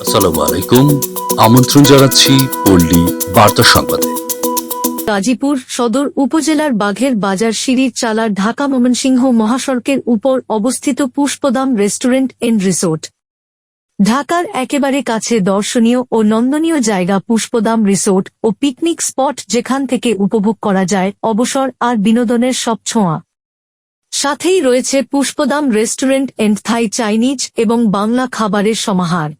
আসসালামু আলাইকুম আমন্ত্রণ জানাচ্ছি পল্লী বার্তা সংবাদে। গাজীপুর সদর উপজেলার বাঘের বাজার সিঁড়ির চালার ঢাকা ময়মনসিংহ মহাসড়কের উপর অবস্থিত পুষ্পদাম রেস্টুরেন্ট এন্ড রিসোর্ট। ঢাকার একেবারে কাছে দর্শনীয় ও নন্দনীয় জায়গা পুষ্পদাম রিসোর্ট ও পিকনিক স্পট যেখান থেকে উপভোগ করা যায় অবসর আর বিনোদনের সব ছোঁয়া। সাথেই রয়েছে Pushpadam restaurant and Thai Chinese এবং বাংলা খাবারের সমাহার।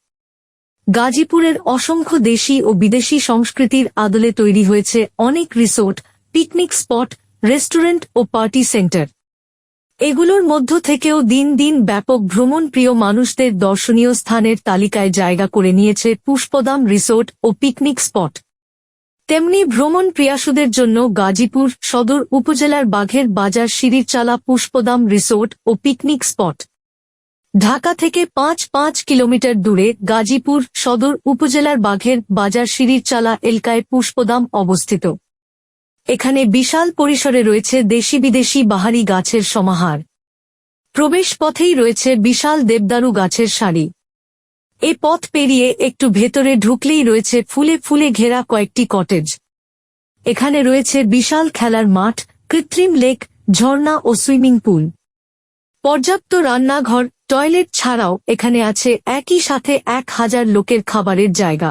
গাজীপুরের অসংখ্য দেশি ও বিদেশি সংস্কৃতির আদলে তৈরি হয়েছে অনেক রিসোর্ট, পিকনিক স্পট, রেস্টুরেন্ট ও পার্টি সেন্টার। এগুলোর মধ্য থেকেও দিন দিন ব্যাপক ভ্রমণ প্রিয় মানুষদের দর্শনীয় স্থানের তালিকায় জায়গা করে নিয়েছে পুষ্পদাম রিসোর্ট ও পিকনিক স্পট। তেমনি ভ্রমণ প্রিয়াসুদের জন্য গাজীপুর সদর উপজেলার বাঘের বাজার সিঁড়ির চালা পুষ্পদাম রিসোর্ট ও পিকনিক স্পট। ঢাকা থেকে পাঁচ পাঁচ কিলোমিটার দূরে গাজীপুর সদর উপজেলার বাঘের বাজার সিঁড়ির চালা এলকায় পুষ্পদাম অবস্থিত। এখানে বিশাল পরিসরে রয়েছে দেশি বিদেশি বাহারি গাছের সমাহার। প্রবেশ পথেই রয়েছে বিশাল দেবদারু গাছের সারি। এ পথ পেরিয়ে একটু ভেতরে ঢুকলেই রয়েছে ফুলে ফুলে ঘেরা কয়েকটি কটেজ। এখানে রয়েছে বিশাল খেলার মাঠ, কৃত্রিম লেক, ঝর্ণা ও সুইমিং পুল। পর্যাপ্ত রান্নাঘর, টয়লেট ছাড়াও এখানে আছে একই সাথে এক হাজার লোকের খাবারের জায়গা।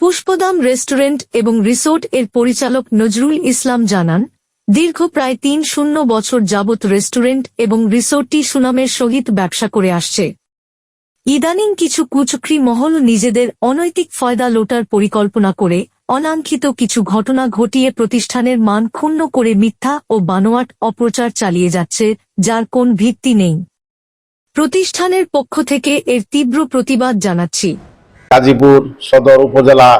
পুষ্পদাম রেস্টুরেন্ট এবং রিসোর্ট এর পরিচালক নজরুল ইসলাম জানান, দীর্ঘ প্রায় তিন শূন্য বছর যাবৎ রেস্টুরেন্ট এবং রিসোর্টটি সুনামের সহিত ব্যবসা করে আসছে। ইদানিং কিছু কুচক্রি মহল নিজেদের অনৈতিক ফয়দা লোটার পরিকল্পনা করে অনাঙ্ক্ষিত কিছু ঘটনা ঘটিয়ে প্রতিষ্ঠানের মান ক্ষুণ্ণ করে মিথ্যা ও বানোয়াট অপ্রচার চালিয়ে যাচ্ছে, যার কোন ভিত্তি নেই। প্রতিষ্ঠানের পক্ষ থেকে এর তীব্র প্রতিবাদ জানাচ্ছি। গাজীপুর সদর উপজেলা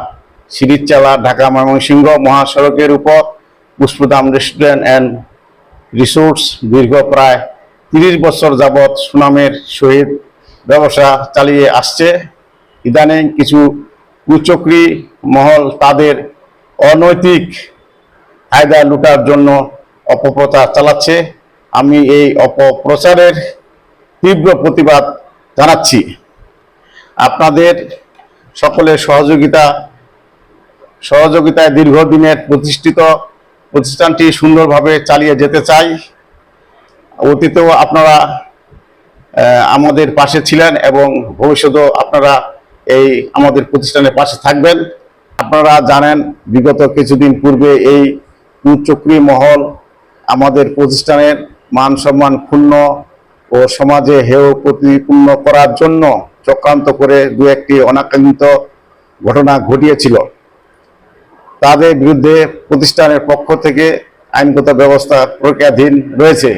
সিরিজচালা ঢাকা ময়মনসিংহ মহাসড়কের উপর পুষ্পদাম রেস্টুরেন্ট অ্যান্ড রিসোর্টস দীর্ঘ প্রায় তিরিশ বছর যাবৎ সুনামের সহিত ব্যবসা চালিয়ে আসছে। ইদানিং কিছু কুচক্রি মহল তাদের অনৈতিক ফায়দা লুটার জন্য অপপ্রচার চালাচ্ছে। আমি এই অপপ্রচারের তীব্র প্রতিবাদ জানাচ্ছি। আপনাদের সকলের সহযোগিতা, সহযোগিতায় দীর্ঘদিনের প্রতিষ্ঠিত প্রতিষ্ঠানটি সুন্দরভাবে চালিয়ে যেতে চাই। অতীতেও আপনারা আমাদের পাশে ছিলেন এবং ভবিষ্যতেও আপনারা এই আমাদের প্রতিষ্ঠানের পাশে থাকবেন। আপনারা জানেন, বিগত কিছুদিন পূর্বে এই কুচক্রি মহল আমাদের প্রতিষ্ঠানের মান সম্মান ক্ষুণ্ণ ও সমাজে হেয় প্রতিপূর্ণ করার জন্য চক্রান্ত করে দু একটি অনাকাঙ্ক্ষিত ঘটনা ঘটিয়েছিল। তাদের বিরুদ্ধে প্রতিষ্ঠানের পক্ষ থেকে আইনগত ব্যবস্থা প্রক্রিয়াধীন রয়েছে।